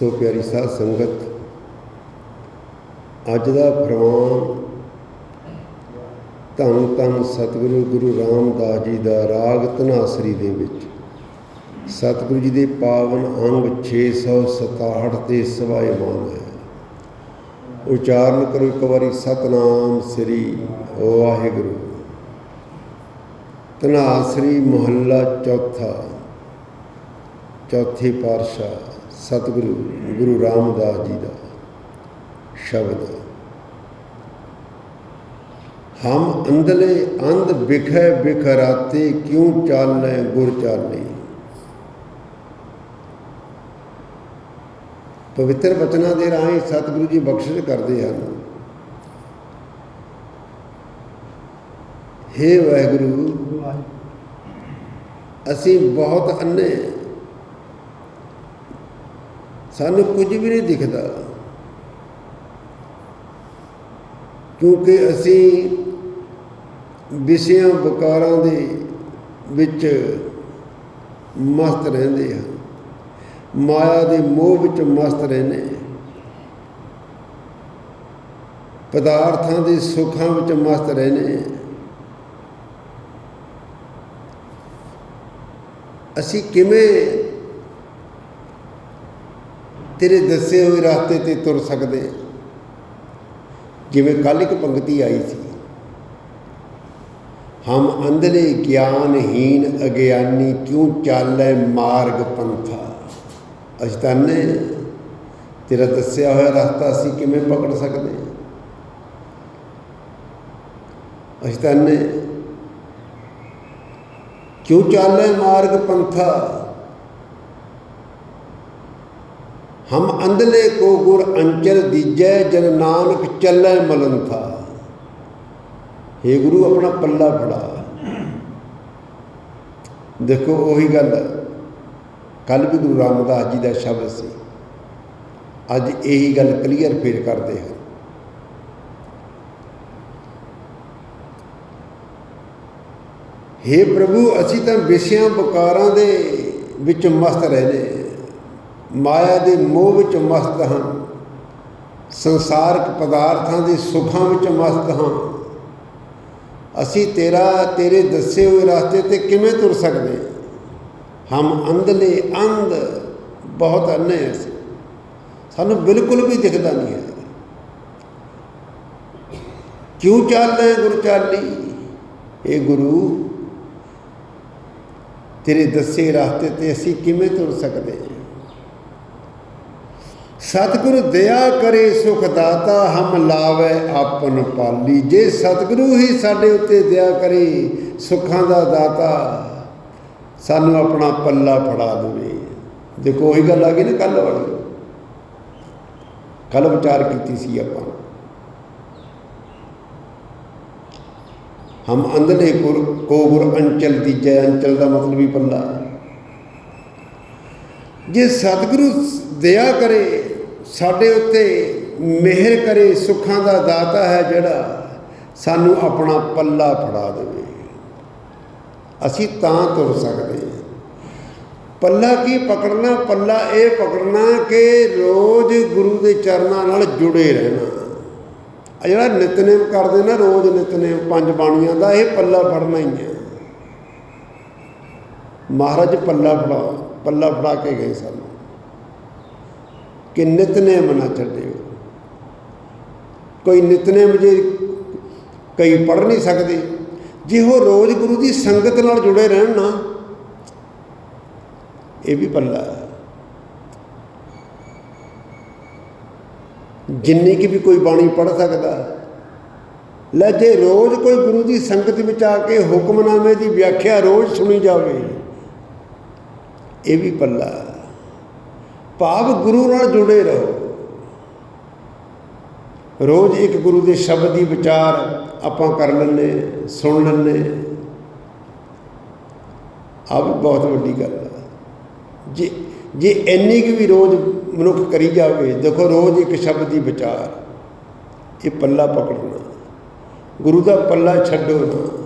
ਸੋ ਪਿਆਰੀ ਸਾਧ ਸੰਗਤ, ਅੱਜ ਦਾ ਫਰਮਾਨ ਧੰਨ ਧੰਨ ਸਤਿਗੁਰੂ ਗੁਰੂ ਰਾਮਦਾਸ ਜੀ ਦਾ ਰਾਗ ਧਨਾਸਰੀ ਦੇ ਵਿੱਚ। ਸਤਿਗੁਰੂ ਜੀ ਦੇ ਪਾਵਨ ਅੰਗ 667 ਤੇ ਸਵਾਇਮਾਨ ਹੈ। ਉਚਾਰਨ ਕਰੋ ਇੱਕ ਵਾਰੀ ਸਤਨਾਮ ਸ੍ਰੀ ਵਾਹਿਗੁਰੂ। ਧਨਾਸਰੀ ਮਹੱਲਾ ਚੌਥਾ, ਚੌਥੇ ਪਾਤਸ਼ਾਹ। ਸਤਿਗੁਰੂ ਗੁਰੂ ਰਾਮਦਾਸ ਜੀ ਦਾ ਸ਼ਬਦ। ਹਮ ਅੰਦਲੇ ਅੰਧ ਬਿਖੈ ਬਿਖਰਾਤੇ ਕਿਉ ਚਾਲੈ ਗੁਰ ਚਾਲੇ? ਪਵਿੱਤਰ ਬਚਨਾਂ ਦੇ ਰਾਹੀਂ ਸਤਿਗੁਰੂ ਜੀ ਬਖਸ਼ਿਸ਼ ਕਰਦੇ ਹਨ। ਹੇ ਵਾਹਿਗੁਰੂ, ਅਸੀਂ ਬਹੁਤ ਅੰਨੇ ਸਾਨੂੰ ਕੁਝ ਵੀ ਨਹੀਂ ਦਿਖਦਾ। ਕਿਉਂਕਿ ਅਸੀਂ ਵਿਸ਼ਿਆਂ, ਵਿਕਾਰਾਂ ਦੇ ਵਿੱਚ ਮਸਤ ਰਹਿੰਦੇ ਹਾਂ। ਮਾਇਆ ਦੇ ਮੋਹ ਵਿੱਚ ਮਸਤ ਰਹਿੰਦੇ ਹਾਂ। ਪਦਾਰਥਾਂ ਦੇ ਸੁੱਖਾਂ ਵਿੱਚ ਮਸਤ ਰਹਿੰਦੇ ਹਾਂ। ਅਸੀਂ ਕਿਵੇਂ ਤੇਰੇ ਦੱਸੇ ਹੋਏ ਰਸਤੇ ਤੇ ਤੁਰ ਸਕਦੇ ਜਿਵੇਂ ਕੱਲ ਇੱਕ ਪੰਕਤੀ ਆਈ ਸੀ। ਹਮ ਅੰਧਲੇ ਗਿਆਨਹੀਨ ਅਗਿਆਨੀ ਕਿਉਂ ਚਾਲੈ ਮਾਰਗ ਪੰਥਾ? ਅਜਤਾਨੇ ਤੇਰਾ ਦੱਸਿਆ ਹੋਇਆ ਰਸਤਾ ਅਸੀਂ ਕਿਵੇਂ ਪਕੜ ਸਕਦੇ ਅਜਤਾਨੇ ਕਿਉਂ ਚਾਲੈ ਮਾਰਗ ਪੰਥਾ? ਹਮ ਅੰਧਲੇ ਕੋ ਗੁਰ ਅੰਚਲ ਦੀਜੈ, ਜਨ ਨਾਨਕ ਚੱਲੈ ਮਲੰਥਾ हे ਗੁਰੂ, ਆਪਣਾ ਪੱਲਾ ਫੜਾ। ਦੇਖੋ, ਉਹੀ ਗੱਲ ਕੱਲ ਵੀ ਗੁਰੂ ਰਾਮਦਾਸ ਜੀ ਦਾ ਸ਼ਬਦ ਸੀ। ਅੱਜ ਇਹੀ ਗੱਲ ਕਲੀਅਰ ਫੇਰ ਕਰਦੇ ਹਨ। हे ਪ੍ਰਭੂ, ਅਸੀਂ ਤਾਂ ਵਿਸ਼ਿਆਂ ਬਕਾਰਾਂ ਦੇ ਵਿੱਚ ਮਸਤ ਰਹਿੰਦੇ ਮਾਇਆ ਦੇ ਮੋਹ ਵਿੱਚ ਮਸਤ ਹਾਂ। ਸੰਸਾਰਕ ਪਦਾਰਥਾਂ ਦੇ ਸੁੱਖਾਂ ਵਿੱਚ ਮਸਤ ਹਾਂ। ਅਸੀਂ ਤੇਰਾ, ਤੇਰੇ ਦੱਸੇ ਹੋਏ ਰਸਤੇ ਤੇ ਕਿਵੇਂ ਤੁਰ ਸਕਦੇ? ਹਮ ਅੰਧਲੇ ਅੰਧ ਬਹੁਤ ਅੰਨੇ ਅਸੀਂ। ਸਾਨੂੰ ਬਿਲਕੁਲ ਵੀ ਦਿਖਦਾ ਨਹੀਂ ਹੈ। ਕਿਉਂ ਚੱਲਦੇ ਗੁਰੂ ਚਾਲੀ? ਇਹ ਗੁਰੂ, ਤੇਰੇ ਦੱਸੇ ਰਸਤੇ ਤੇ ਅਸੀਂ ਕਿਵੇਂ ਤੁਰ ਸਕਦੇ? ਹਾਂ ਸਤਿਗੁਰੂ ਦਇਆ ਕਰੇ ਸੁਖ ਦਾਤਾ, ਹਮ ਲਾਵੇ ਆਪਨ ਪਾਲੀ। ਜੇ ਸਤਿਗੁਰੂ ਹੀ ਸਾਡੇ ਉੱਤੇ ਦਇਆ ਕਰੇ ਸੁੱਖਾਂ ਦਾ ਦਾਤਾ, ਸਾਨੂੰ ਆਪਣਾ ਪੱਲਾ ਫੜਾ ਦੇਵੇ। ਦੇਖੋ, ਉਹੀ ਗੱਲ ਆ ਗਈ ਨਾ ਕੱਲ ਵਾਲੀ। ਕੱਲ ਵਿਚਾਰ ਕੀਤੀ ਸੀ ਆਪਾਂ। ਹਮ ਅੰਧਲੇ ਗੁਰ ਕੋ ਗੁਰ ਅੰਚਲ ਦੀਜੈ, ਅੰਚਲ ਦਾ ਮਤਲਬ ਹੀ ਪੱਲਾ। ਜੇ ਸਤਿਗੁਰੂ ਦਇਆ ਕਰੇ ਸਾਡੇ ਉੱਤੇ ਮਿਹਰ ਕਰੇ, ਸੁੱਖਾਂ ਦਾ ਦਾਤਾ ਹੈ ਜਿਹੜਾ ਸਾਨੂੰ ਆਪਣਾ ਪੱਲਾ ਫੜਾ ਦੇਵੇ। ਅਸੀਂ ਤਾਂ ਤੁਰ ਸਕਦੇ ਹਾਂ। ਪੱਲਾ ਕੀ ਪਕੜਨਾ? ਪੱਲਾ ਇਹ ਪਕੜਨਾ ਕਿ ਰੋਜ਼ ਗੁਰੂ ਦੇ ਚਰਨਾਂ ਨਾਲ ਜੁੜੇ ਰਹਿਣਾ। ਆ ਜਿਹੜਾ ਨਿਤਨੇਮ ਕਰਦੇ ਨਾ ਰੋਜ਼ ਨਿਤਨੇਮ ਪੰਜ ਬਾਣੀਆਂ ਦਾ, ਇਹ ਪੱਲਾ ਫੜਨਾ ਹੀ ਹੈ। ਮਹਾਰਾਜ, ਪੱਲਾ ਫੜਾ ਪੱਲਾ ਫੜਾ ਕੇ ਗਏ ਸਾਨੂੰ। ਕਿ ਨਿਤਨੇਮ ਨਾ ਛੱਡਿਓ ਕੋਈ ਨਿਤਨੇਮ ਜੇ ਕਈ ਪੜ ਨਹੀਂ ਸਕਦੇ, ਜੇ ਉਹ ਰੋਜ਼ ਗੁਰੂ ਦੀ ਸੰਗਤ ਨਾਲ ਜੁੜੇ ਰਹਿਣ ਨਾ, ਇਹ ਵੀ ਪੱਲਾ। ਜਿੰਨੀ ਕਿ ਵੀ ਕੋਈ ਬਾਣੀ ਪੜ ਸਕਦਾ, ਲੈ ਜੇ ਰੋਜ਼ ਕੋਈ ਗੁਰੂ ਦੀ ਸੰਗਤ ਵਿੱਚ ਆ ਕੇ ਹੁਕਮਨਾਮੇ ਦੀ ਵਿਆਖਿਆ ਰੋਜ਼ ਸੁਣੀ ਜਾਵੇ, ਇਹ ਵੀ ਪੱਲਾ। ਭਾਵ ਗੁਰੂ ਨਾਲ ਜੁੜੇ ਰਹੋ। ਰੋਜ਼ ਇੱਕ ਗੁਰੂ ਦੇ ਸ਼ਬਦ ਦੀ ਵਿਚਾਰ ਆਪਾਂ ਕਰ ਲੈਂਦੇ, ਸੁਣ ਲੈਂਦੇ। ਆ ਵੀ ਬਹੁਤ ਵੱਡੀ ਗੱਲ ਹੈ ਜੇ ਜੇ ਇੰਨੀ ਕਿ ਵੀ ਰੋਜ਼ ਮਨੁੱਖ ਕਰੀ ਜਾਵੇ, ਦੇਖੋ ਰੋਜ਼ ਇੱਕ ਸ਼ਬਦ ਦੀ ਵਿਚਾਰ, ਇਹ ਪੱਲਾ ਪਕੜਨਾ। ਗੁਰੂ ਦਾ ਪੱਲਾ ਛੱਡੋ ਨਾ।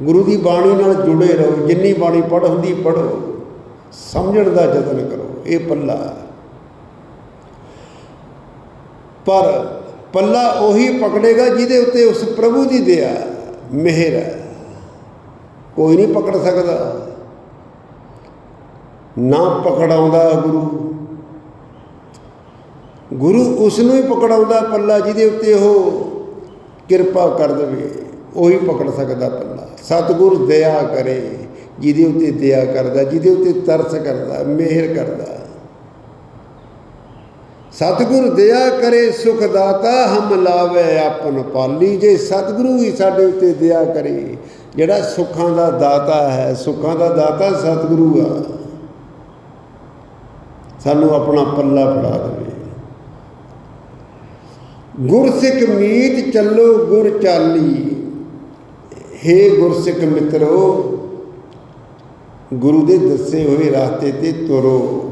ਗੁਰੂ ਦੀ ਬਾਣੀ ਨਾਲ ਜੁੜੇ ਰਹੋ। ਜਿੰਨੀ ਬਾਣੀ ਪੜ੍ਹ ਹੁੰਦੀ, ਪੜ੍ਹੋ। ਸਮਝਣ ਦਾ ਯਤਨ ਕਰੋ। ਇਹ ਪੱਲਾ ਪਰ ਪੱਲਾ ਉਹੀ ਪਕੜੇਗਾ ਜਿਹਦੇ ਉੱਤੇ ਉਸ ਪ੍ਰਭੂ ਦੀ ਦਇਆ ਮਿਹਰ ਹੈ। ਕੋਈ ਨਹੀਂ ਪਕੜ ਸਕਦਾ। ਨਾ ਪਕੜਾਉਂਦਾ ਗੁਰੂ। ਗੁਰੂ ਉਸ ਨੂੰ ਹੀ ਪਕੜਾਉਂਦਾ ਪੱਲਾ ਜਿਹਦੇ ਉੱਤੇ ਉਹ ਕਿਰਪਾ ਕਰ ਦੇਵੇ। ਉਹੀ ਪਕੜ ਸਕਦਾ ਪੱਲਾ। ਸਤਿਗੁਰ ਦਇਆ ਕਰੇ, ਜਿਹਦੇ ਉੱਤੇ ਦਇਆ ਕਰਦਾ, ਜਿਹਦੇ ਉੱਤੇ ਤਰਸ ਕਰਦਾ, ਮਿਹਰ ਕਰਦਾ। ਸਤਿਗੁਰ ਦਇਆ ਕਰੇ ਸੁਖ ਦਾਤਾ ਹਮ ਲਾਵੇ ਆਪਨ ਪਾਲੀ। ਜੇ ਸਤਿਗੁਰੂ ਹੀ ਸਾਡੇ ਉੱਤੇ ਦਇਆ ਕਰੇ, ਜਿਹੜਾ ਸੁੱਖਾਂ ਦਾ ਦਾਤਾ ਹੈ, ਸੁੱਖਾਂ ਦਾ ਦਾਤਾ ਸਤਿਗੁਰੂ ਆ। ਸਾਨੂੰ ਆਪਣਾ ਪੱਲਾ ਫੜਾ ਦੇਵੇ। ਗੁਰਸਿੱਖ ਮੀਤ ਚੱਲੋ ਗੁਰ ਚਾਲੀ। ਹੇ ਗੁਰਸਿੱਖ ਮਿੱਤਰੋ, ਗੁਰੂ ਦੇ ਦੱਸੇ ਹੋਏ ਰਸਤੇ ਤੇ ਤੁਰੋ।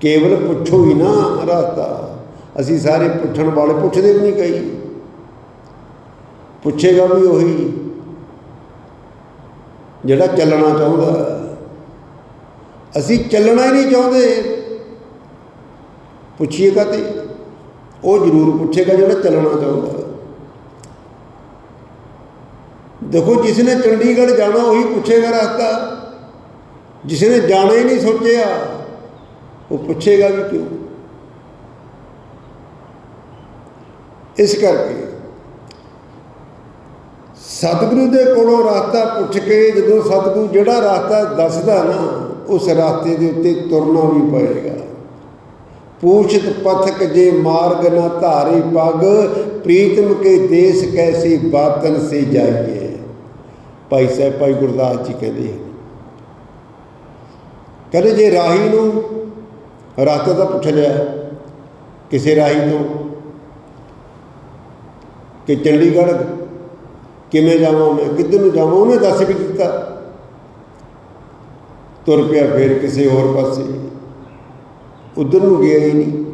ਕੇਵਲ ਪੁੱਛੋ ਹੀ ਨਾ ਰਸਤਾ ਅਸੀਂ ਸਾਰੇ ਪੁੱਛਣ ਵਾਲੇ ਪੁੱਛਦੇ ਵੀ ਨਹੀਂ ਕਈ। ਪੁੱਛੇਗਾ ਵੀ ਉਹੀ। ਜਿਹੜਾ ਚੱਲਣਾ ਚਾਹੁੰਦਾ। ਅਸੀਂ ਚੱਲਣਾ ਹੀ ਨਹੀਂ ਚਾਹੁੰਦੇ। ਪੁੱਛੀਏਗਾ ਤੇ ਉਹ ਜ਼ਰੂਰ ਪੁੱਛੇਗਾ ਜਿਹੜਾ ਚੱਲਣਾ ਚਾਹੁੰਦਾ। ਦੇਖੋ ਜਿਸ ਨੇ ਚੰਡੀਗੜ੍ਹ ਜਾਣਾ ਉਹੀ ਪੁੱਛੇਗਾ ਰਸਤਾ ਜਿਸ ਨੇ ਜਾਣਾ ਹੀ ਨਹੀਂ ਸੋਚਿਆ। ਉਹ ਪੁੱਛੇਗਾ ਵੀ ਕਿਉਂ? ਇਸ ਕਰਕੇ ਸਤਿਗੁਰੂ ਦੇ ਕੋਲੋਂ ਰਸਤਾ ਪੁੱਛ ਕੇ ਜਦੋਂ ਸਤਿਗੁਰੂ ਜਿਹੜਾ ਰਸਤਾ ਦੱਸਦਾ ਨਾ, ਉਸ ਰਸਤੇ ਦੇ ਉੱਤੇ ਤੁਰਨਾ ਵੀ ਪਏਗਾ। ਪੂਛਤ ਪਥਕ ਜੇ ਮਾਰਗ ਨਾ ਧਾਰੀ ਪਗ, ਪ੍ਰੀਤਮ ਕੇ ਦੇਸ ਕੈਸੀ ਬਾਤਨ ਸੇ ਜਾਈਏ। ਭਾਈ ਸਾਹਿਬ, ਭਾਈ ਗੁਰਦਾਸ ਜੀ ਕਹਿੰਦੇ ਕਹਿੰਦੇ ਜੇ ਰਾਹੀ ਨੂੰ ਰਸਤਾ ਤਾਂ ਪੁੱਛ ਲਿਆ ਕਿਸੇ ਰਾਹੀ ਤੋਂ ਕਿ ਚੰਡੀਗੜ੍ਹ ਕਿਵੇਂ ਜਾਵਾਂ ਮੈਂ, ਕਿੱਧਰ ਨੂੰ ਜਾਵਾਂ, ਉਹਨੇ ਦੱਸ ਵੀ ਦਿੱਤਾ। ਤੁਰ ਪਿਆ ਫੇਰ ਕਿਸੇ ਹੋਰ ਪਾਸੇ। ਉਧਰ ਨੂੰ ਗਿਆ ਹੀ ਨਹੀਂ।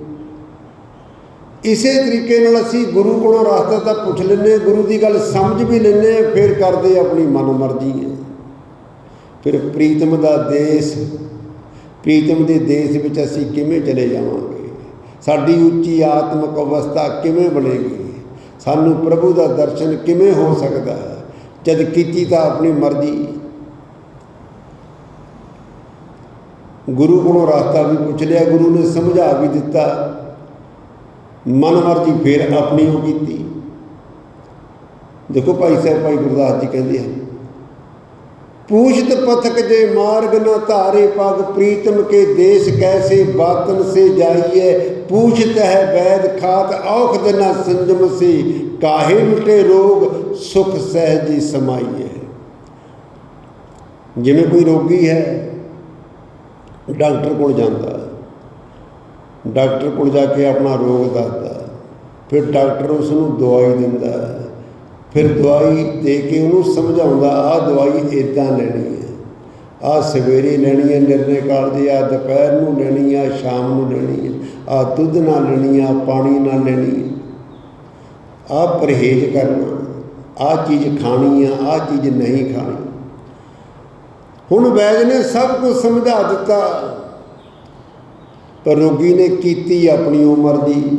ਇਸੇ ਤਰੀਕੇ ਨਾਲ ਅਸੀਂ ਗੁਰੂ ਕੋਲੋਂ ਰਸਤਾ ਤਾਂ ਪੁੱਛ ਲੈਂਦੇ ਗੁਰੂ ਦੀ ਗੱਲ ਸਮਝ ਵੀ ਲੈਂਦੇ ਫਿਰ ਕਰਦੇ ਆਪਣੀ ਮਨਮਰਜ਼ੀ ਹੈ। ਫਿਰ ਪ੍ਰੀਤਮ ਦਾ ਦੇਸ਼ ਪ੍ਰੀਤਮ ਦੇ ਦੇਸ਼ ਵਿੱਚ ਅਸੀਂ ਕਿਵੇਂ ਚਲੇ ਜਾਵਾਂਗੇ? ਸਾਡੀ ਉੱਚੀ ਆਤਮਿਕ ਅਵਸਥਾ ਕਿਵੇਂ ਬਣੇਗੀ? ਸਾਨੂੰ ਪ੍ਰਭੂ ਦਾ ਦਰਸ਼ਨ ਕਿਵੇਂ ਹੋ ਸਕਦਾ ਹੈ? ਜਦ ਕੀਤੀ ਤਾਂ ਆਪਣੀ ਮਰਜ਼ੀ। ਗੁਰੂ ਕੋਲੋਂ ਰਸਤਾ ਵੀ ਪੁੱਛ ਲਿਆ, ਗੁਰੂ ਨੇ ਸਮਝਾ ਵੀ ਦਿੱਤਾ। ਮਨ ਮਰਜ਼ੀ ਫੇਰ ਆਪਣੀ ਉਹ ਕੀਤੀ। ਦੇਖੋ ਭਾਈ ਸਾਹਿਬ, ਭਾਈ ਗੁਰਦਾਸ ਜੀ ਕਹਿੰਦੇ ਹਨ ਪੂਛਤ ਪਥਕ ਜੇ ਮਾਰਗ ਨ ਧਾਰੇ ਪਗ ਪ੍ਰੀਤਮ ਕੇ ਦੇਸ਼ ਕੈਸੇ ਬਾਤਨ ਸੇ ਜਾਈਏ ਪੂਛਤ ਹੈ ਵੈਦ ਖਾਤ, ਔਖਦ ਨ ਸੰਜਮ ਸੇ। ਕਾਹੇ ਲੁਟੇ ਰੋਗ, ਸੁਖ ਸਹਿਜੀ ਸਮਾਈਏ ਜਿਵੇਂ ਕੋਈ ਰੋਗੀ ਹੈ, ਡਾਕਟਰ ਕੋਲ ਜਾਂਦਾ ਡਾਕਟਰ ਕੋਲ ਜਾ ਕੇ ਆਪਣਾ ਰੋਗ ਦੱਸਦਾ ਫਿਰ ਡਾਕਟਰ ਉਸ ਨੂੰ ਦਵਾਈ ਦਿੰਦਾ ਹੈ। ਫਿਰ ਦਵਾਈ ਦੇ ਕੇ ਉਹਨੂੰ ਸਮਝਾਉਂਦਾ, ਆਹ ਦਵਾਈ ਇਦਾਂ ਲੈਣੀ ਹੈ। ਆਹ ਸਵੇਰੇ ਲੈਣੀ ਹੈ ਨਿਰਣੇ ਕਾਲ ਦੀ ਆ ਦੁਪਹਿਰ ਨੂੰ ਲੈਣੀ ਆ ਸ਼ਾਮ ਨੂੰ ਲੈਣੀ ਹੈ। ਆਹ ਦੁੱਧ ਨਾਲ ਲੈਣੀ ਆ ਪਾਣੀ ਨਾਲ ਲੈਣੀ ਹੈ। ਆਹ ਪਰਹੇਜ਼ ਕਰਨਾ, ਆਹ ਚੀਜ਼ ਖਾਣੀ ਆ ਆਹ ਚੀਜ਼ ਨਹੀਂ ਖਾਣੀ। ਹੁਣ ਵੈਦ ਨੇ ਸਭ ਕੁਝ ਸਮਝਾ ਦਿੱਤਾ। ਪਰ ਰੋਗੀ ਨੇ ਕੀਤੀ ਆਪਣੀ ਉਮਰ ਦੀ।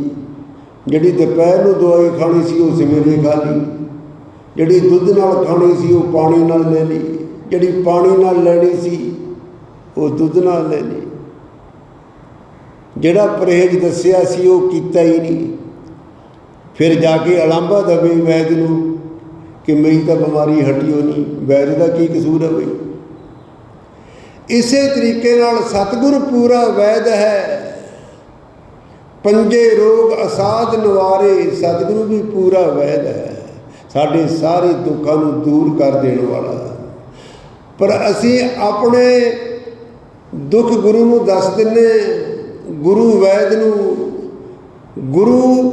ਜਿਹੜੀ ਦੁਪਹਿਰ ਨੂੰ ਦਵਾਈ ਖਾਣੀ ਸੀ, ਉਹ ਸਵੇਰੇ ਖਾ ਲਈ। ਜਿਹੜੀ ਦੁੱਧ ਨਾਲ ਖਾਣੀ ਸੀ, ਉਹ ਪਾਣੀ ਨਾਲ ਲੈ ਲਈ। ਜਿਹੜੀ ਪਾਣੀ ਨਾਲ ਲੈਣੀ ਸੀ, ਉਹ ਦੁੱਧ ਨਾਲ ਲੈ ਲਈ। ਜਿਹੜਾ ਪਰਹੇਜ਼ ਦੱਸਿਆ ਸੀ, ਉਹ ਕੀਤਾ ਹੀ ਨਹੀਂ। ਫਿਰ ਜਾ ਕੇ ਅਲੰਬਾ ਦਵੇ ਵੈਦ ਨੂੰ ਕਿ ਮੇਰੀ ਤਾਂ ਬਿਮਾਰੀ ਹਟਿਓ ਨਹੀਂ। ਵੈਦ ਦਾ ਕੀ ਕਸੂਰ ਹੈ ਬਈ? ਇਸੇ ਤਰੀਕੇ ਨਾਲ ਸਤਿਗੁਰ ਪੂਰਾ ਵੈਦ ਹੈ। ਪੰਜੇ ਰੋਗ ਅਸਾਧ ਨਿਵਾਰੇ ਸਤਿਗੁਰੂ ਵੀ ਪੂਰਾ ਵੈਦ ਹੈ। ਸਾਡੇ ਸਾਰੇ ਦੁੱਖਾਂ ਨੂੰ ਦੂਰ ਕਰ ਦੇਣ ਵਾਲਾ ਪਰ ਅਸੀਂ ਆਪਣੇ ਦੁੱਖ ਗੁਰੂ ਨੂੰ ਦੱਸ ਦਿੰਨੇ ਗੁਰੂ ਵੈਦ ਨੂੰ ਗੁਰੂ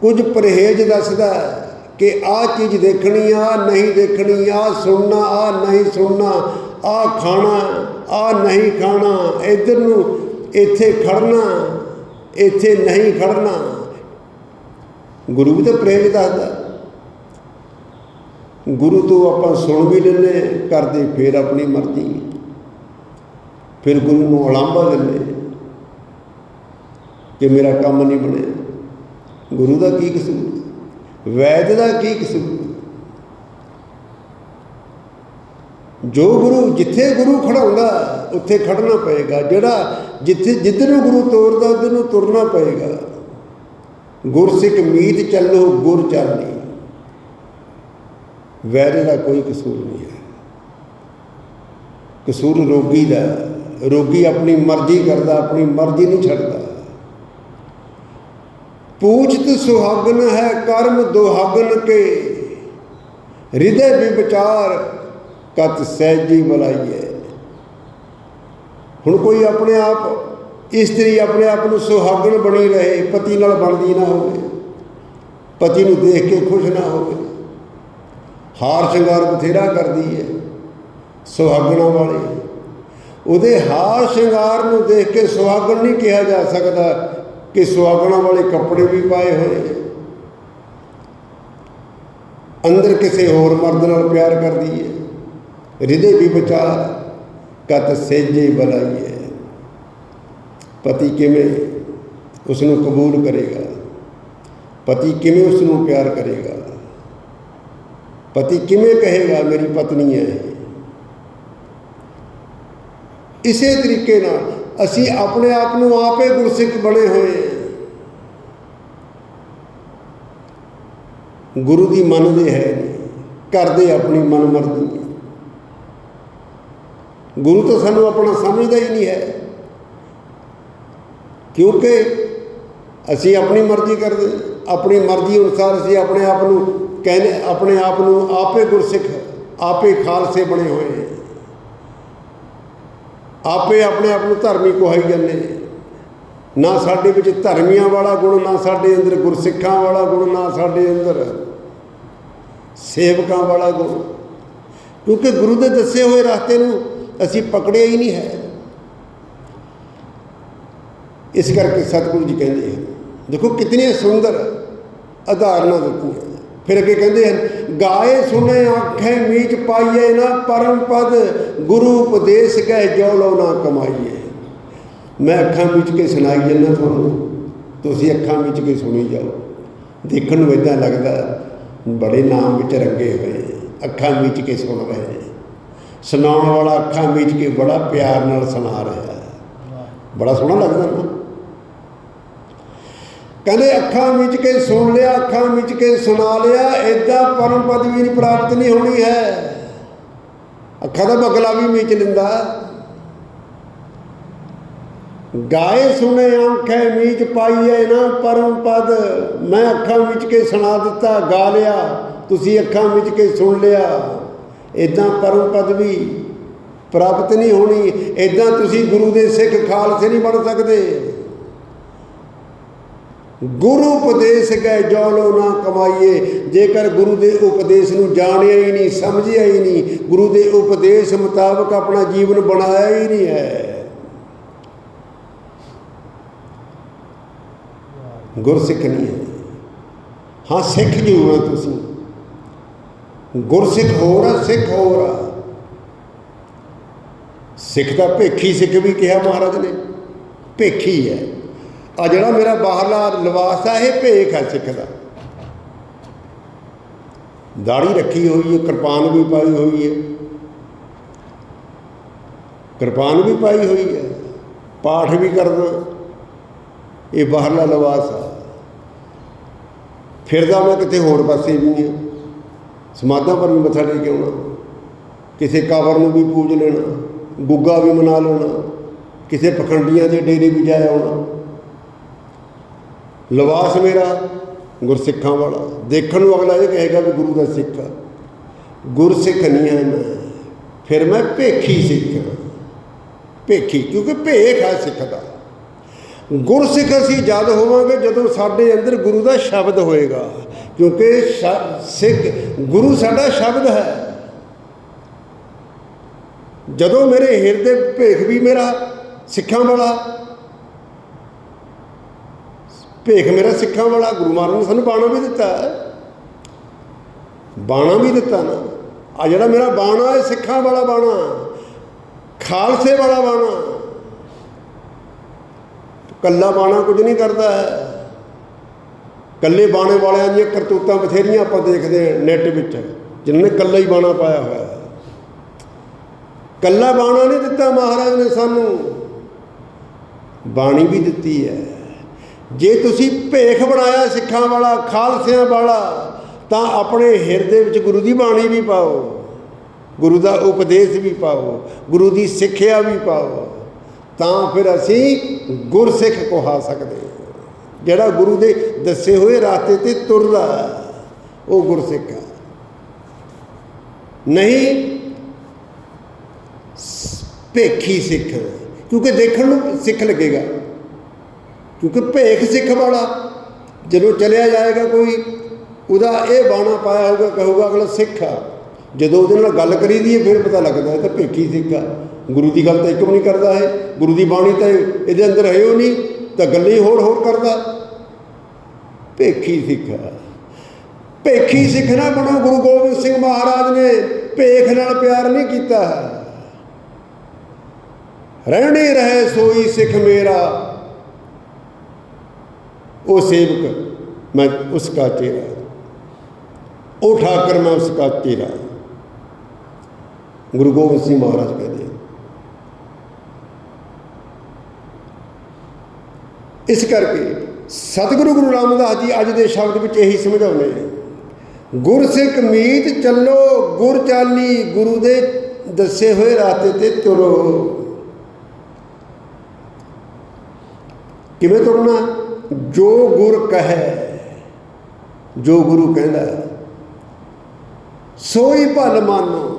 ਕੁਝ ਪਰਹੇਜ ਦੱਸਦਾ ਕਿ ਆਹ ਚੀਜ਼ ਦੇਖਣੀ ਆ ਨਹੀਂ ਦੇਖਣੀ ਆ ਸੁਣਨਾ ਆ ਨਹੀਂ ਸੁਣਨਾ ਆ ਖਾਣਾ ਆ ਨਹੀਂ ਖਾਣਾ, ਇਧਰ ਨੂੰ ਇੱਥੇ ਖੜਨਾ, ਇੱਥੇ ਨਹੀਂ ਖੜਨਾ। ਗੁਰੂ ਵੀ ਤਾਂ ਪ੍ਰੇਮ ਦੱਸਦਾ। ਗੁਰੂ ਤੋਂ ਆਪਾਂ ਸੁਣ ਵੀ ਲੈਂਦੇ, ਕਰਦੇ ਫੇਰ ਆਪਣੀ ਮਰਜ਼ੀ। ਫਿਰ ਗੁਰੂ ਨੂੰ ਉਲਾਂਭਾ ਦਿੰਦੇ ਕਿ ਮੇਰਾ ਕੰਮ ਨਹੀਂ ਬਣਿਆ। ਗੁਰੂ ਦਾ ਕੀ ਕਸੂਰ? ਵੈਦ ਦਾ ਕੀ ਕਸੂਰ? ਜੋ ਗੁਰੂ, ਜਿੱਥੇ ਗੁਰੂ ਖੜਾਉਂਦਾ ਉੱਥੇ ਖੜਨਾ ਪਏਗਾ। ਜਿਹੜਾ ਜਿੱਥੇ, ਜਿੱਧਰ ਨੂੰ ਗੁਰੂ ਤੋਰਦਾ, ਉਧਰ ਨੂੰ ਤੁਰਨਾ ਪਏਗਾ। ਗੁਰਸਿੱਖ ਮੀਤ ਚੱਲੋ, ਗੁਰ ਚਾਲੀ। ਵੈਰੇ ਦਾ ਕੋਈ ਕਸੂਰ ਨਹੀਂ ਹੈ। ਕਸੂਰ ਰੋਗੀ ਦਾ, ਰੋਗੀ ਆਪਣੀ ਮਰਜ਼ੀ ਕਰਦਾ, ਆਪਣੀ ਮਰਜ਼ੀ ਨਹੀਂ ਛੱਡਦਾ। ਪੂਛਤ ਸੁਹਾਗਨ ਹੈ ਕਰਮ ਦੁਹਾਗਨ ਕੇ। ਹਿਰਦੇ ਵੀ ਵਿਚਾਰ ਕਤ ਸਹਿਜੀ ਬੁਲਾਈਏ ਹੁਣ ਕੋਈ ਆਪਣੇ ਆਪ, ਇਸਤਰੀ ਆਪਣੇ ਆਪ ਨੂੰ ਸੁਹਾਗਣ ਬਣੀ ਰਹੇ, ਪਤੀ ਨਾਲ ਬਣਦੀ ਨਾ ਹੋਵੇ। ਪਤੀ ਨੂੰ ਦੇਖ ਕੇ ਖੁਸ਼ ਨਾ ਹੋਵੇ। ਹਾਰ ਸ਼ਿੰਗਾਰ ਬਥੇਰਾ ਕਰਦੀ ਹੈ ਸੁਹਾਗਣਾਂ ਵਾਲੀ। ਉਹਦੇ ਹਾਰ ਸ਼ਿੰਗਾਰ ਨੂੰ ਦੇਖ ਕੇ ਸੁਹਾਗਣ ਨਹੀਂ ਕਿਹਾ ਜਾ ਸਕਦਾ ਕਿ ਸੁਹਾਗਣਾ ਵਾਲੇ ਕੱਪੜੇ ਵੀ ਪਾਏ ਹੋਏ। ਅੰਦਰ ਕਿਸੇ ਹੋਰ ਮਰਦ ਨਾਲ ਪਿਆਰ ਕਰਦੀ ਹੈ ਹਿਰਦੇ ਵੀ ਵਿਚਾਰ, ਕਤ ਸੇਜੇ ਬਲਾਈਏ। ਪਤੀ ਕਿਵੇਂ ਉਸ ਨੂੰ ਕਬੂਲ ਕਰੇਗਾ? ਪਤੀ ਕਿਵੇਂ ਉਸ ਨੂੰ ਪਿਆਰ ਕਰੇਗਾ? ਪਤੀ ਕਿਵੇਂ ਕਹੇਗਾ, ਮੇਰੀ ਪਤਨੀ ਹੈ ਇਸੇ ਤਰੀਕੇ ਨਾਲ ਅਸੀਂ ਆਪਣੇ ਆਪ ਨੂੰ ਆਪੇ ਗੁਰਸਿੱਖ ਬਣੇ ਹੋਏ ਗੁਰੂ ਦੀ ਮੰਨਦੇ ਹੈ ਨਹੀਂ ਕਰਦੇ ਆਪਣੀ ਮਨ ਮਰਜ਼ੀ ਗੁਰੂ ਤਾਂ ਸਾਨੂੰ ਆਪਣਾ ਸਮਝਦਾ ਹੀ ਨਹੀਂ ਹੈ। ਕਿਉਂਕਿ ਅਸੀਂ ਆਪਣੀ ਮਰਜ਼ੀ ਕਰਦੇ, ਆਪਣੀ ਮਰਜ਼ੀ ਅਨੁਸਾਰ ਅਸੀਂ ਆਪਣੇ ਆਪ ਨੂੰ ਕਹਿੰਦੇ ਆਪਣੇ ਆਪ ਨੂੰ ਆਪੇ ਗੁਰਸਿੱਖ, ਆਪੇ ਖਾਲਸੇ ਬਣੇ ਹੋਏ ਆਪੇ ਆਪਣੇ ਆਪ ਨੂੰ ਧਰਮੀ ਕੋਹਾਈ ਜਾਂਦੇ ਨਾ। ਸਾਡੇ ਵਿੱਚ ਧਰਮੀਆਂ ਵਾਲਾ ਗੁਣ, ਨਾ ਸਾਡੇ ਅੰਦਰ ਗੁਰਸਿੱਖਾਂ ਵਾਲਾ ਗੁਣ, ਨਾ ਸਾਡੇ ਅੰਦਰ ਸੇਵਕਾਂ ਵਾਲਾ ਗੁਣ। ਕਿਉਂਕਿ ਗੁਰੂ ਦੇ ਦੱਸੇ ਹੋਏ ਰਸਤੇ ਨੂੰ ਅਸੀਂ ਪਕੜਿਆ ਹੀ ਨਹੀਂ ਹੈ। ਇਸ ਕਰਕੇ ਸਤਿਗੁਰੂ ਜੀ ਕਹਿੰਦੇ ਹਨ ਦੇਖੋ ਕਿਤਨੀਆਂ ਸੁੰਦਰ ਉਦਾਹਰਨਾਂ ਦਿੱਤੀਆਂ। ਫਿਰ ਅੱਗੇ ਕਹਿੰਦੇ ਹਨ, ਗਾਏ ਸੁਨੇ ਆਖੇ ਮੀਚ ਪਾਈਏ ਨਾ ਪਰਮ ਪਦ, ਗੁਰੂ ਉਪਦੇਸ਼ ਕਹੇ ਜੋ ਲੋ ਨਾ ਕਮਾਈਏ। ਮੈਂ ਅੱਖਾਂ ਵਿੱਚ ਕੇ ਸੁਣਾਈ ਜੰਨਾ ਤੁਹਾਨੂੰ, ਤੁਸੀਂ ਅੱਖਾਂ ਵਿੱਚ ਕੇ ਸੁਣੀ ਜਾਓ। ਦੇਖਣ ਨੂੰ ਇਦਾਂ ਲੱਗਦਾ, ਬੜੇ ਨਾਮ ਵਿੱਚ ਰੰਗੇ ਹੋਏ, ਅੱਖਾਂ ਵਿੱਚ ਕੇ ਸੁਣ ਰਹੇ। ਸੁਣਾਉਣ ਵਾਲਾ ਅੱਖਾਂ ਵਿੱਚ ਕੇ ਬੜਾ ਪਿਆਰ ਨਾਲ ਸੁਣਾ ਰਿਹਾ। ਬੜਾ ਸੋਹਣਾ ਲੱਗਦਾ ਨਾ। ਕਹਿੰਦੇ ਅੱਖਾਂ ਵਿੱਚ ਕੇ ਸੁਣ ਲਿਆ, ਅੱਖਾਂ ਵਿੱਚ ਕੇ ਸੁਣਾ ਲਿਆ ਐਦਾਂ ਪਰਮ ਪਦਵੀ ਨਹੀਂ ਪ੍ਰਾਪਤ ਨਹੀਂ ਹੋਣੀ ਹੈ। ਅੱਖਾਂ ਦਾ ਬਗਲਾ ਵੀ ਮੀਚ ਲਿੰਦਾ। ਗਾਏ ਸੁਨੇ ਆਂਖੇ ਮੀਚ ਪਾਈਏ ਨਾ ਪਰਮ ਪਦ, ਮੈਂ ਅੱਖਾਂ ਵਿੱਚ ਕੇ ਸੁਣਾ ਦਿੱਤਾ, ਗਾ ਲਿਆ, ਤੁਸੀਂ ਅੱਖਾਂ ਵਿੱਚ ਕੇ ਸੁਣ ਲਿਆ। ਇਦਾਂ ਪਰਮ ਪਦਵੀ ਪ੍ਰਾਪਤ ਨਹੀਂ ਹੋਣੀ ਇਦਾਂ ਤੁਸੀਂ ਗੁਰੂ ਦੇ ਸਿੱਖ ਖਾਲਸੇ ਨਹੀਂ ਬਣ ਸਕਦੇ। ਗੁਰੂ ਉਪਦੇਸ਼ ਗਏ ਜੋ ਲੋ ਨਾ ਕਮਾਈਏ। ਜੇਕਰ ਗੁਰੂ ਦੇ ਉਪਦੇਸ਼ ਨੂੰ ਜਾਣਿਆ ਹੀ ਨਹੀਂ, ਸਮਝਿਆ ਹੀ ਨਹੀਂ, ਗੁਰੂ ਦੇ ਉਪਦੇਸ਼ ਮੁਤਾਬਕ ਆਪਣਾ ਜੀਵਨ ਬਣਾਇਆ ਹੀ ਨਹੀਂ ਹੈ। ਗੁਰਸਿੱਖ ਨਹੀਂ ਹੈ। ਹਾਂ, ਸਿੱਖ ਜ਼ਰੂਰ ਹੋ ਤੁਸੀਂ। ਗੁਰਸਿੱਖ ਹੋਰ ਆ, ਸਿੱਖ ਹੋਰ ਆ। ਸਿੱਖ ਦਾ ਭੇਖੀ ਸਿੱਖ ਵੀ ਕਿਹਾ ਮਹਾਰਾਜ ਨੇ। ਭੇਖੀ ਹੈ। ਆ ਜਿਹੜਾ ਮੇਰਾ ਬਾਹਰਲਾ ਲਿਬਾਸ ਆ, ਇਹ ਭੇਖ ਹੈ ਸਿੱਖ ਦਾ। ਦਾੜੀ ਰੱਖੀ ਹੋਈ ਹੈ, ਕਿਰਪਾਨ ਵੀ ਪਾਈ ਹੋਈ ਹੈ। ਕਿਰਪਾਨ ਵੀ ਪਾਈ ਹੋਈ ਹੈ, ਪਾਠ ਵੀ ਕਰਦਾ ਇਹ ਬਾਹਰਲਾ ਲਿਬਾਸ ਆ। ਫਿਰਦਾ ਮੈਂ ਕਿਤੇ ਹੋਰ ਪਾਸੇ ਵੀ ਹਾਂ ਸਮਾਧਾਂ ਪਰ ਵੀ ਮੱਥਾ ਟੇਕ ਆਉਣਾ। ਕਿਸੇ ਕਾਬਰ ਨੂੰ ਵੀ ਪੂਜ ਲੈਣਾ। ਗੁੱਗਾ ਵੀ ਮਨਾ ਲੈਣਾ। ਕਿਸੇ ਪਖੰਡੀਆਂ ਦੇ ਡੇਰੇ ਵੀ ਜਾਇਆ ਆਉਣਾ। ਲਿਬਾਸ ਮੇਰਾ, ਗੁਰਸਿੱਖਾਂ ਵਾਲਾ। ਦੇਖਣ ਨੂੰ ਅਗਲਾ ਇਹ ਕਹੇਗਾ ਵੀ ਗੁਰੂ ਦਾ ਸਿੱਖ ਆ। ਗੁਰਸਿੱਖ ਨਹੀਂ ਹੈ ਮੈਂ, ਫਿਰ ਮੈਂ ਭੇਖੀ ਸਿੱਖ ਭੇਖੀ, ਕਿਉਂਕਿ ਭੇਖ ਹੈ ਸਿੱਖ ਦਾ। ਗੁਰਸਿੱਖ ਅਸੀਂ ਜਦ ਹੋਵਾਂਗੇ ਜਦੋਂ ਸਾਡੇ ਅੰਦਰ ਗੁਰੂ ਦਾ ਸ਼ਬਦ ਹੋਏਗਾ। ਕਿਉਂਕਿ ਸਿੱਖ, ਗੁਰੂ ਸਾਡਾ ਸ਼ਬਦ ਹੈ। ਜਦੋਂ ਮੇਰੇ ਹਿਰਦੇ ਭੇਖ ਵੀ ਮੇਰਾ ਸਿੱਖਾਂ ਵਾਲਾ ਭੇਖ ਮੇਰਾ ਸਿੱਖਾਂ ਵਾਲਾ, ਗੁਰੂ ਮਹਾਰਾਜ ਨੇ ਸਾਨੂੰ ਬਾਣਾ ਵੀ ਦਿੱਤਾ ਬਾਣਾ ਵੀ ਦਿੱਤਾ ਨਾ। ਆ ਜਿਹੜਾ ਮੇਰਾ ਬਾਣਾ ਹੈ, ਸਿੱਖਾਂ ਵਾਲਾ ਬਾਣਾ, ਖਾਲਸੇ ਵਾਲਾ ਬਾਣਾ। ਕੱਲਾ ਬਾਣਾ ਕੁਝ ਨਹੀਂ ਕਰਦਾ ਹੈ। ਕੱਲੇ ਬਾਣੇ ਵਾਲਿਆਂ ਦੀਆਂ ਕਰਤੂਤਾਂ ਬਥੇਰੀਆਂ ਆਪਾਂ ਦੇਖਦੇ ਹਾਂ ਨੈਟ ਵਿੱਚ, ਜਿਨ੍ਹਾਂ ਨੇ ਕੱਲਾ ਹੀ ਬਾਣਾ ਪਾਇਆ ਹੋਇਆ ਹੈ। ਕੱਲਾ ਬਾਣਾ ਨਹੀਂ ਦਿੱਤਾ ਮਹਾਰਾਜ ਨੇ ਸਾਨੂੰ। ਬਾਣੀ ਵੀ ਦਿੱਤੀ ਹੈ। ਜੇ ਤੁਸੀਂ ਭੇਖ ਬਣਾਇਆ ਸਿੱਖਾਂ ਵਾਲਾ ਖਾਲਸਿਆਂ ਵਾਲਾ ਤਾਂ ਆਪਣੇ ਹਿਰਦੇ ਵਿੱਚ ਗੁਰੂ ਦੀ ਬਾਣੀ ਵੀ ਪਾਓ ਗੁਰੂ ਦਾ ਉਪਦੇਸ਼ ਵੀ ਪਾਓ ਗੁਰੂ ਦੀ ਸਿੱਖਿਆ ਵੀ ਪਾਓ ਤਾਂ ਫਿਰ ਅਸੀਂ ਗੁਰਸਿੱਖ ਕਹਾ ਸਕਦੇ ਜਿਹੜਾ ਗੁਰੂ ਦੇ ਦੱਸੇ ਹੋਏ ਰਾਸਤੇ ਤੇ ਤੁਰਦਾ ਹੈ, ਉਹ ਗੁਰਸਿੱਖ ਹੈ। ਨਹੀਂ ਭੇਖੀ ਸਿੱਖ ਕਿਉਂਕਿ ਦੇਖਣ ਨੂੰ ਸਿੱਖ ਲੱਗੇਗਾ। ਕਿਉਂਕਿ ਭੇਖ ਸਿੱਖ ਵਾਲਾ, ਜਦੋਂ ਚਲਿਆ ਜਾਏਗਾ ਕੋਈ, ਉਹਦਾ ਇਹ ਬਾਣਾ ਪਾਇਆ ਹੋਊਗਾ, ਕਹੂਗਾ ਅਗਲਾ ਸਿੱਖ ਆ। ਜਦੋਂ ਉਹਦੇ ਨਾਲ ਗੱਲ ਕਰੀ ਦੀ ਫਿਰ ਪਤਾ ਲੱਗਦਾ ਹੈ ਤਾਂ ਭੇਖੀ ਸਿੱਖ ਆ। ਗੁਰੂ ਦੀ ਗੱਲ ਤਾਂ ਇੱਕ ਵੀ ਨਹੀਂ ਕਰਦਾ ਹੈ ਗੁਰੂ ਦੀ ਬਾਣੀ ਤਾਂ ਇਹਦੇ ਅੰਦਰ ਹੈ ਉਹ ਨਹੀਂ, ਤਾਂ ਗੱਲਾਂ ਹੀ ਹੋਰ ਹੋਰ ਕਰਦਾ। ਭੇਖੀ ਸਿੱਖ ਆ। ਭੇਖੀ ਸਿੱਖ ਨਾ ਬਣੋ, ਗੁਰੂ ਗੋਬਿੰਦ ਸਿੰਘ ਮਹਾਰਾਜ ਨੇ ਭੇਖ ਨਾਲ ਪਿਆਰ ਨਹੀਂ ਕੀਤਾ। ਰਹਿਣੇ ਰਹੇ ਸੋਈ ਸਿੱਖ ਮੇਰਾ। वो सेवक मैं उसका तेरा ਉਹ ਠਾਕਰ, ਮੈਂ उसका तेरा गुरु गोबिंद सिंह महाराज कहते हैं ਇਸ ਕਰਕੇ ਸਤਿਗੁਰੂ ਗੁਰੂ ਰਾਮਦਾਸ ਜੀ ਅੱਜ ਦੇ ਸ਼ਬਦ ਵਿੱਚ ਇਹੀ ਸਮਝਾਉਂਦੇ ਆ। ਗੁਰਸਿੱਖ ਮੀਤ ਚੱਲੋ, ਗੁਰ ਚਾਲੀ ਗੁਰੂ ਦੇ ਦੱਸੇ ਹੋਏ ਰਾਤੇ ਤੇ ਤੁਰੋ। ਕਿਵੇਂ ਤੁਰਨਾ? ਜੋ ਗੁਰ ਕਹੈ ਜੋ ਗੁਰੂ ਕਹਿੰਦਾ ਹੈ, ਸੋਈ ਭਲ ਮਾਨੋ।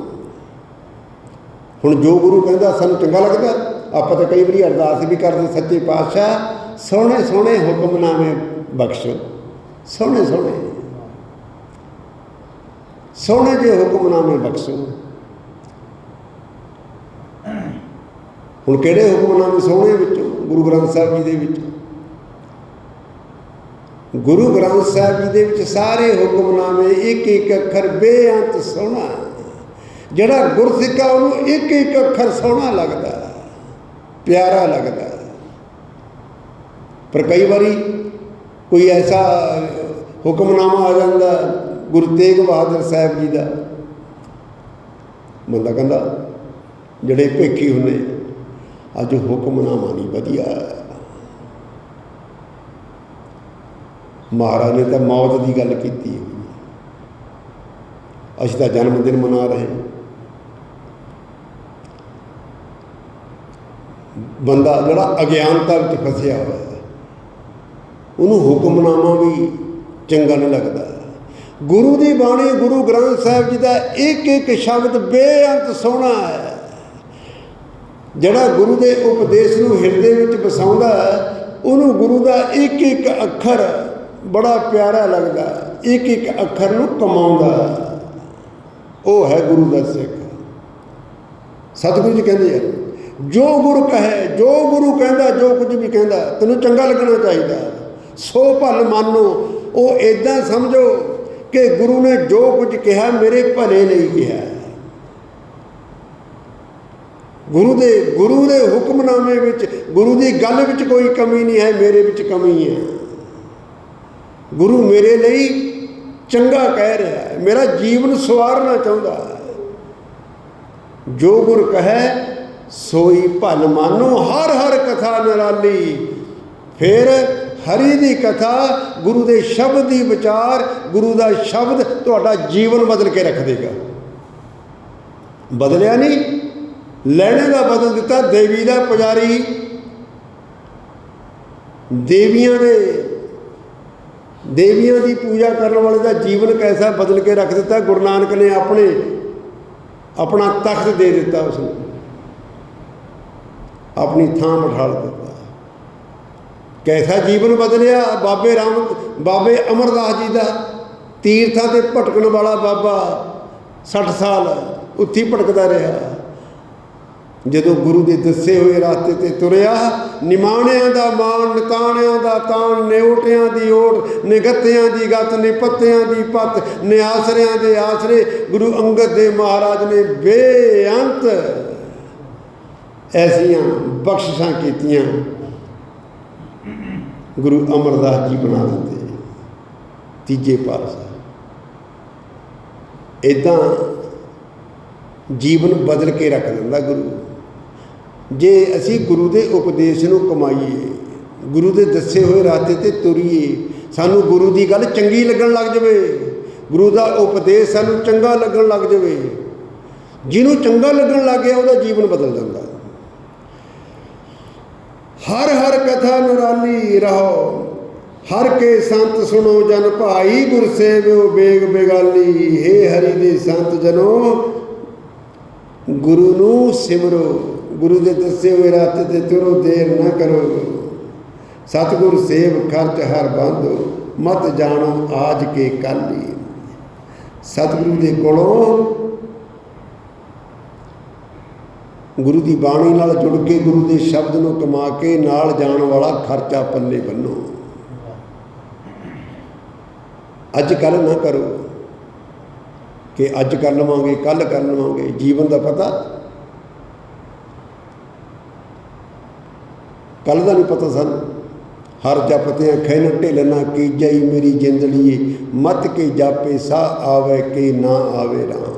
ਹੁਣ ਜੋ ਗੁਰੂ ਕਹਿੰਦਾ ਸਾਨੂੰ ਚੰਗਾ ਲੱਗਦਾ ਆਪਾਂ ਤਾਂ ਕਈ ਵਾਰੀ ਅਰਦਾਸ ਵੀ ਕਰਦੇ ਸੱਚੇ ਪਾਤਸ਼ਾਹ ਸੋਹਣੇ ਸੋਹਣੇ ਹੁਕਮਨਾਮੇ ਬਖਸ਼ੋ। ਸੋਹਣੇ ਸੋਹਣੇ। ਸੋਹਣੇ ਜਿਹੇ ਹੁਕਮਨਾਮੇ ਬਖਸ਼ੋ। ਹੁਣ ਕਿਹੜੇ ਹੁਕਮਨਾਮੇ ਸੋਹਣੇ ਵਿੱਚੋਂ? ਗੁਰੂ ਗ੍ਰੰਥ ਸਾਹਿਬ ਜੀ ਦੇ ਵਿੱਚ। ਗੁਰੂ ਗ੍ਰੰਥ ਸਾਹਿਬ ਜੀ ਦੇ ਵਿੱਚ ਸਾਰੇ ਹੁਕਮਨਾਮੇ ਇੱਕ ਇੱਕ ਅੱਖਰ ਬੇਅੰਤ ਸੋਹਣਾ ਹੈ। ਜਿਹੜਾ ਗੁਰਸਿੱਖਾ ਉਹਨੂੰ ਇੱਕ ਇੱਕ ਅੱਖਰ ਸੋਹਣਾ ਲੱਗਦਾ ਪਿਆਰਾ ਲੱਗਦਾ ਪਰ ਕਈ ਵਾਰੀ ਕੋਈ ਐਸਾ ਹੁਕਮਨਾਮਾ ਆ ਜਾਂਦਾ ਗੁਰੂ ਤੇਗ ਬਹਾਦਰ ਸਾਹਿਬ ਜੀ ਦਾ। ਬੰਦਾ ਕਹਿੰਦਾ, ਜਿਹੜੇ ਭੇਖੀ ਹੁੰਦੇ, ਅੱਜ ਹੁਕਮਨਾਮਾ ਨਹੀਂ ਵਧੀਆ। ਮਹਾਰਾਜ ਨੇ ਤਾਂ ਮੌਤ ਦੀ ਗੱਲ ਕੀਤੀ ਹੋਈ ਅਸੀਂ ਤਾਂ ਜਨਮ ਦਿਨ ਮਨਾ ਰਹੇ ਬੰਦਾ ਜਿਹੜਾ ਅਗਿਆਨਤਾ ਵਿੱਚ ਫਸਿਆ ਹੋਇਆ ਹੈ ਉਹਨੂੰ ਹੁਕਮਨਾਮਾ ਵੀ ਚੰਗਾ ਨਹੀਂ ਲੱਗਦਾ। ਗੁਰੂ ਦੀ ਬਾਣੀ ਗੁਰੂ ਗ੍ਰੰਥ ਸਾਹਿਬ ਜੀ ਦਾ ਇੱਕ ਇੱਕ ਸ਼ਬਦ ਬੇਅੰਤ ਸੋਹਣਾ ਹੈ। ਜਿਹੜਾ ਗੁਰੂ ਦੇ ਉਪਦੇਸ਼ ਨੂੰ ਹਿਰਦੇ ਵਿੱਚ ਵਸਾਉਂਦਾ ਹੈ, ਉਹਨੂੰ ਗੁਰੂ ਦਾ ਇੱਕ ਇੱਕ ਅੱਖਰ ਬੜਾ ਪਿਆਰਾ ਲੱਗਦਾ ਇੱਕ ਇੱਕ ਅੱਖਰ ਨੂੰ ਕਮਾਉਂਦਾ ਉਹ ਹੈ ਗੁਰੂ ਦਾ ਸਿੱਖ। ਸਤਿਗੁਰੂ ਜੀ ਕਹਿੰਦੇ ਆ, ਜੋ ਗੁਰੂ ਕਹੇ, ਜੋ ਗੁਰੂ ਕਹਿੰਦਾ, ਜੋ ਕੁਝ ਵੀ ਕਹਿੰਦਾ, ਤੈਨੂੰ ਚੰਗਾ ਲੱਗਣਾ ਚਾਹੀਦਾ ਸੋ ਭਲ ਮੰਨੋ, ਉਹ ਇਦਾਂ ਸਮਝੋ ਕਿ ਗੁਰੂ ਨੇ ਜੋ ਕੁਝ ਕਿਹਾ ਮੇਰੇ ਭਲੇ ਲਈ ਕਿਹਾ ਗੁਰੂ ਦੇ ਗੁਰੂ ਦੇ ਹੁਕਮਨਾਮੇ ਵਿੱਚ, ਗੁਰੂ ਦੀ ਗੱਲ ਵਿੱਚ ਕੋਈ ਕਮੀ ਨਹੀਂ ਹੈ, ਮੇਰੇ ਵਿੱਚ ਕਮੀ ਹੈ। ਗੁਰੂ ਮੇਰੇ ਲਈ ਚੰਗਾ ਕਹਿ ਰਿਹਾ ਹੈ। ਮੇਰਾ ਜੀਵਨ ਸਵਾਰਨਾ ਚਾਹੁੰਦਾ ਹੈ। ਜੋ ਗੁਰ ਕਹੈ, ਸੋਈ ਭਲ ਮਾਨੋ, ਹਰ ਹਰ ਕਥਾ ਨਿਰਾਲੀ। ਫਿਰ ਹਰੀ ਦੀ ਕਥਾ, ਗੁਰੂ ਦੇ ਸ਼ਬਦ ਦੀ ਵਿਚਾਰ, ਗੁਰੂ ਦਾ ਸ਼ਬਦ ਤੁਹਾਡਾ ਜੀਵਨ ਬਦਲ ਕੇ ਰੱਖ ਦੇਗਾ। ਬਦਲਿਆ ਨਹੀਂ, ਲੈਣੇ ਦਾ ਬਦਲ ਦਿੱਤਾ, ਦੇਵੀ ਦਾ ਪੁਜਾਰੀ। ਦੇਵੀਆਂ ਦੇ ਦੇਵੀਆਂ ਦੀ ਪੂਜਾ ਕਰਨ ਵਾਲੇ ਦਾ ਜੀਵਨ ਕੈਸਾ ਬਦਲ ਕੇ ਰੱਖ ਦਿੱਤਾ? ਗੁਰੂ ਨਾਨਕ ਨੇ ਆਪਣੇ, ਆਪਣਾ ਤਖਤ ਦੇ ਦਿੱਤਾ ਉਸ ਨੂੰ ਆਪਣੀ ਥਾਂ ਬਿਠਾ ਦਿੱਤਾ। ਕੈਸਾ ਜੀਵਨ ਬਦਲਿਆ? ਬਾਬੇ ਰਾਮ, ਬਾਬੇ ਅਮਰਦਾਸ ਜੀ ਦਾ ਤੀਰਥਾਂ ਤੇ ਭਟਕਣ ਵਾਲਾ ਬਾਬਾ 60 ਸਾਲ ਉੱਥੇ ਭਟਕਦਾ ਰਿਹਾ। ਜਦੋਂ ਗੁਰੂ ਦੇ ਦੱਸੇ ਹੋਏ ਰਸਤੇ ਤੇ ਤੁਰਿਆ, ਨਿਮਾਣਿਆਂ ਦਾ ਮਾਣ ਨਕਾਣਿਆਂ ਦਾ ਤਾਣ, ਨਿਉਟਿਆਂ ਦੀ ਓਟ, ਨਿਗੱਤਿਆਂ ਦੀ ਗੱਤ, ਨਿਪੱਤਿਆਂ ਦੀ ਪੱਤ, ਨਿਆਸਰਿਆਂ ਦੇ ਆਸਰੇ ਗੁਰੂ ਅੰਗਦ ਦੇ ਮਹਾਰਾਜ ਨੇ ਬੇਅੰਤ ਐਸੀਆਂ ਬਖਸ਼ਿਸ਼ਾਂ ਕੀਤੀਆਂ। ਗੁਰੂ ਅਮਰਦਾਸ ਜੀ ਬਣਾ ਦਿੱਤੇ ਤੀਜੇ ਪਾਤਸ਼ਾਹ। ਇਦਾਂ ਜੀਵਨ ਬਦਲ ਕੇ ਰੱਖ ਦਿੰਦਾ ਗੁਰੂ। ਜੇ ਅਸੀਂ ਗੁਰੂ ਦੇ ਉਪਦੇਸ਼ ਨੂੰ ਕਮਾਈਏ, ਗੁਰੂ ਦੇ ਦੱਸੇ ਹੋਏ ਰਾਤੇ ਤੇ ਤੁਰੀਏ, ਸਾਨੂੰ ਗੁਰੂ ਦੀ ਗੱਲ ਚੰਗੀ ਲੱਗਣ ਲੱਗ ਜਾਵੇ, ਗੁਰੂ ਦਾ ਉਪਦੇਸ਼ ਸਾਨੂੰ ਚੰਗਾ ਲੱਗਣ ਲੱਗ ਜਾਵੇ, ਜਿਹਨੂੰ ਚੰਗਾ ਲੱਗਣ ਲੱਗ ਗਿਆ ਉਹਦਾ ਜੀਵਨ ਬਦਲ ਜਾਂਦਾ। ਹਰ ਹਰ ਕਥਾ ਨਿਰਾਲੀ ਰਹੋ, ਹਰ ਕੇ ਸੰਤ ਸੁਣੋ ਜਨ ਭਾਈ, ਗੁਰ ਸੇਵਿਓ ਬੇਗ ਬੇਗਾਲੀ हे ਹਰੀ ਦੇ ਸੰਤ ਜਨੋ, ਗੁਰੂ ਨੂੰ ਸਿਮਰੋ। ਗੁਰੂ ਦੇ ਦੱਸੇ ਹੋਏ ਰਾਤੇ ਤੇ ਤੁਰੋ, ਦੇਰ ਨਾ ਕਰੋ। ਸਤਿਗੁਰ ਸੇਵ ਖਰਚ ਹਰ ਬੰਦੋ, ਮਤ ਜਾਣੋ ਆਜ ਕੇ ਕੱਲ। ਹੀ ਸਤਿਗੁਰੂ ਦੇ ਕੋਲੋਂ ਗੁਰੂ ਦੀ ਬਾਣੀ ਨਾਲ ਜੁੜ ਕੇ ਗੁਰੂ ਦੇ ਸ਼ਬਦ ਨੂੰ ਕਮਾ ਕੇ ਨਾਲ ਜਾਣ ਵਾਲਾ ਖਰਚਾ ਪੱਲੇ ਬੰਨੋ। ਅੱਜ ਕੱਲ ਨਾ ਕਰੋ ਕਿ ਅੱਜ ਕਰ ਲਵਾਂਗੇ ਕੱਲ ਕਰ ਲਵਾਂਗੇ। ਜੀਵਨ ਦਾ ਪਤਾ ਕੱਲ ਦਾ ਨਹੀਂ ਪਤਾ ਸਾਨੂੰ। ਹਰ ਜਪਤੇ ਖੈਨ ਢਿਲਣਾ ਕੀ ਜਾਈ ਮੇਰੀ ਜਿੰਦੜੀ ਮਤ ਕੇ ਜਾਪੇ ਸਾ ਆਵੇ ਕਿ ਨਾ ਆਵੇ ਰਾਮ।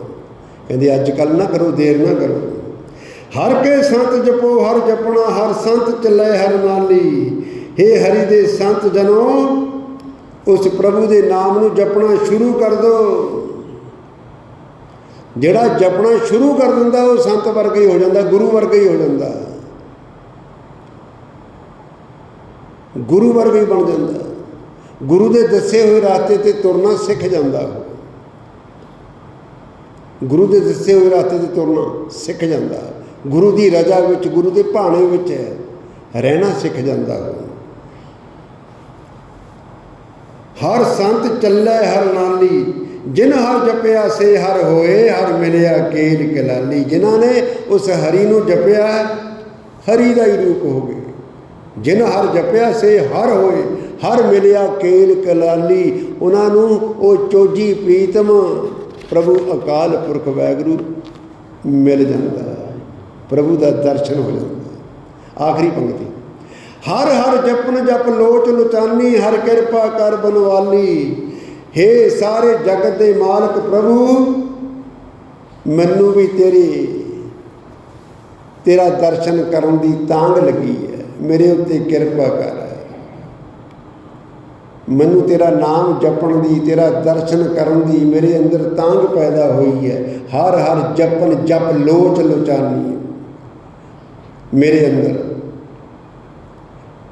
ਕਹਿੰਦੇ, ਅੱਜ ਕੱਲ ਨਾ ਕਰੋ, ਦੇਰ ਨਾ ਕਰੋ। ਹਰ ਕੇ ਸੰਤ ਜਪੋ, ਹਰ ਜਪਣਾ, ਹਰ ਸੰਤ ਚੱਲੇ ਹਰ ਨਾਲੀ। हे ਹਰੀ ਦੇ ਸੰਤ ਜਨੋ, ਉਸ ਪ੍ਰਭੂ ਦੇ ਨਾਮ ਨੂੰ ਜਪਣਾ ਸ਼ੁਰੂ ਕਰ ਦੋ। ਜਿਹੜਾ ਜਪਣਾ ਸ਼ੁਰੂ ਕਰ ਦਿੰਦਾ, ਉਹ ਸੰਤ ਵਰਗਾ ਹੀ ਹੋ ਜਾਂਦਾ, ਗੁਰੂ ਵਰਗਾ ਹੀ ਹੋ ਜਾਂਦਾ। ਗੁਰੂ ਵਰਗਾ ਹੀ ਬਣ ਜਾਂਦਾ। ਗੁਰੂ ਦੇ ਦੱਸੇ ਹੋਏ ਰਸਤੇ ਤੇ ਤੁਰਨਾ ਸਿੱਖ ਜਾਂਦਾ। ਉਹ ਗੁਰੂ ਦੇ ਦੱਸੇ ਹੋਏ ਰਸਤੇ ਤੇ ਤੁਰਨਾ ਸਿੱਖ ਜਾਂਦਾ। ਗੁਰੂ ਦੀ ਰਜ਼ਾ ਵਿੱਚ, ਗੁਰੂ ਦੇ ਭਾਣੇ ਵਿੱਚ ਰਹਿਣਾ ਸਿੱਖ ਜਾਂਦਾ। ਉਹ ਹਰ ਸੰਤ ਚੱਲੇ ਹਰ ਨਾਲੀ, ਜਿਨ ਹਰ ਜਪਿਆ ਸੇ ਹਰ ਹੋਏ, ਹਰ ਮਿਲਿਆ ਕੇਲ ਕਲਾਲੀ। ਜਿਨ੍ਹਾਂ ਨੇ ਉਸ ਹਰੀ ਨੂੰ ਜਪਿਆ, ਹਰੀ ਦਾ ਹੀ ਰੂਪ ਹੋ ਗਏ ਜਿਨ ਹਰ ਜਪਿਆ ਸੇ ਹਰ ਹੋਏ, ਹਰ ਮਿਲਿਆ ਕੇਲ ਕਲਾਲੀ, ਉਹਨਾਂ ਨੂੰ ਉਹ ਚੋਜੀ ਪ੍ਰੀਤਮ, ਪ੍ਰਭੂ ਅਕਾਲ ਪੁਰਖ ਵੈਗਰੂ ਮਿਲ ਜਾਂਦਾ ਪ੍ਰਭੂ ਦਾ ਦਰਸ਼ਨ ਹੋ ਜਾਂਦਾ ਆਖਰੀ ਪੰਕਤੀ, ਹਰ ਹਰ ਜਪਨ ਜਪ ਲੋਚ ਲੁਚਾਨੀ, ਹਰ ਕਿਰਪਾ ਕਰ ਬਨਵਾਲੀ। हे ਸਾਰੇ ਜਗਤ ਦੇ ਮਾਲਕ ਪ੍ਰਭੂ, ਮੈਨੂੰ ਵੀ ਤੇਰੀ, ਤੇਰਾ ਦਰਸ਼ਨ ਕਰਨ ਦੀ ਤਾਂਗ ਲੱਗੀ ਹੈ। ਮੇਰੇ ਉੱਤੇ ਕਿਰਪਾ ਕਰ ਮੈਨੂੰ ਤੇਰਾ ਨਾਮ ਜਪਣ ਦੀ, ਤੇਰਾ ਦਰਸ਼ਨ ਕਰਨ ਦੀ ਮੇਰੇ ਅੰਦਰ ਤਾਂਗ ਪੈਦਾ ਹੋਈ ਹੈ। ਹਰ ਹਰ ਜਪਨ ਜਪ ਲੋਚ ਲੋਚਾਨੀ। ਮੇਰੇ ਅੰਦਰ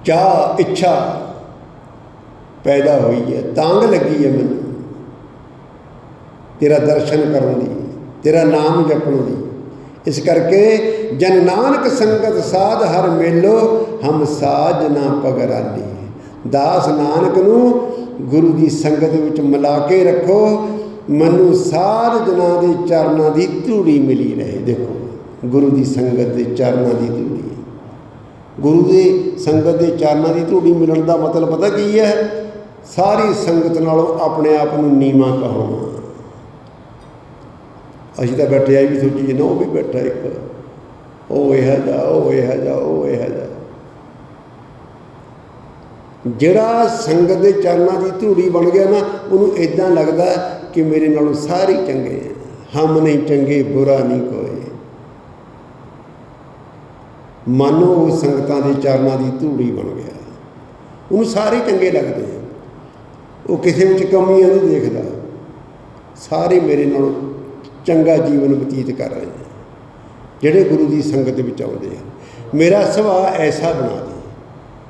ਚਾਹ ਇੱਛਾ ਪੈਦਾ ਹੋਈ ਹੈ। ਤਾਂਗ ਲੱਗੀ ਹੈ ਮੈਨੂੰ। ਤੇਰਾ ਦਰਸ਼ਨ ਕਰਨ ਦੀ, ਤੇਰਾ ਨਾਮ ਜਪਣ ਦੀ। ਇਸ ਕਰਕੇ ਜਨ ਨਾਨਕ ਸੰਗਤ ਸਾਧ ਹਰ ਮੇਲੋ, ਹਮ ਸਾਜ ਨਾ ਪਗਰਾਲੀ। ਦਾਸ ਨਾਨਕ ਨੂੰ ਗੁਰੂ ਦੀ ਸੰਗਤ ਵਿੱਚ ਮਿਲਾ ਕੇ ਰੱਖੋ, ਮੈਨੂੰ ਸਾਧ ਜਨਾਂ ਦੇ ਚਰਨਾਂ ਦੀ ਧੂੜੀ ਮਿਲੀ ਰਹੇ। ਦੇਖੋ, ਗੁਰੂ ਦੀ ਸੰਗਤ ਦੇ ਚਰਨਾਂ ਦੀ ਧੂੜੀ ਗੁਰੂ ਦੇ ਸੰਗਤ ਦੇ ਚਰਨਾਂ ਦੀ ਧੂੜੀ ਮਿਲਣ ਦਾ ਮਤਲਬ ਪਤਾ ਕੀ ਹੈ? ਸਾਰੀ ਸੰਗਤ ਨਾਲੋਂ ਆਪਣੇ ਆਪ ਨੂੰ ਨੀਵਾ ਕਹਾਉਣਾ ਅਸੀਂ ਤਾਂ ਬੈਠੇ ਆ ਵੀ ਸੋਚੀ ਜਨਾ ਉਹ ਵੀ ਬੈਠਾ ਇੱਕ। ਉਹ ਇਹ ਜਾ ਉਹ ਇਹ ਜਾ ਉਹ ਇਹ ਜਾ ਜਿਹੜਾ ਸੰਗਤ ਦੇ ਚਰਨਾਂ ਦੀ ਧੂੜੀ ਬਣ ਗਿਆ ਨਾ, ਉਹਨੂੰ ਇਦਾਂ ਲੱਗਦਾ ਕਿ ਮੇਰੇ ਨਾਲੋਂ ਸਾਰੇ ਚੰਗੇ ਆ। ਹਮ ਨਹੀਂ ਚੰਗੇ, ਬੁਰਾ ਨਹੀਂ ਕੋਈ। ਮਾਨੋ ਉਹ ਸੰਗਤਾਂ ਦੇ ਚਰਨਾਂ ਦੀ ਧੂੜੀ ਬਣ ਗਿਆ। ਉਹਨੂੰ ਸਾਰੇ ਚੰਗੇ ਲੱਗਦੇ ਆ। ਉਹ ਕਿਸੇ ਵਿੱਚ ਕਮੀਆਂ ਨਹੀਂ ਦੇਖਦਾ। ਸਾਰੇ ਮੇਰੇ ਨਾਲੋਂ ਚੰਗਾ ਜੀਵਨ ਬਤੀਤ ਕਰ ਰਹੇ ਨੇ। ਜਿਹੜੇ ਗੁਰੂ ਦੀ ਸੰਗਤ ਵਿੱਚ ਆਉਂਦੇ ਆ। ਮੇਰਾ ਸੁਭਾਅ ਐਸਾ ਬਣਾ ਦੇ।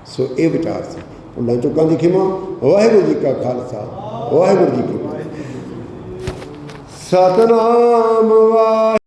ਸੋ ਇਹ ਵਿਚਾਰ ਸੀ। ਭੁੱਲਾਂ ਚੁੱਕਾਂ ਦੀ ਖਿਮਾ। ਵਾਹਿਗੁਰੂ ਜੀ ਕਾ ਖਾਲਸਾ। ਵਾਹਿਗੁਰੂ ਜੀ ਕੀ ਫਤਿਹ। ਸਤਨਾਮ ਵਾਹਿ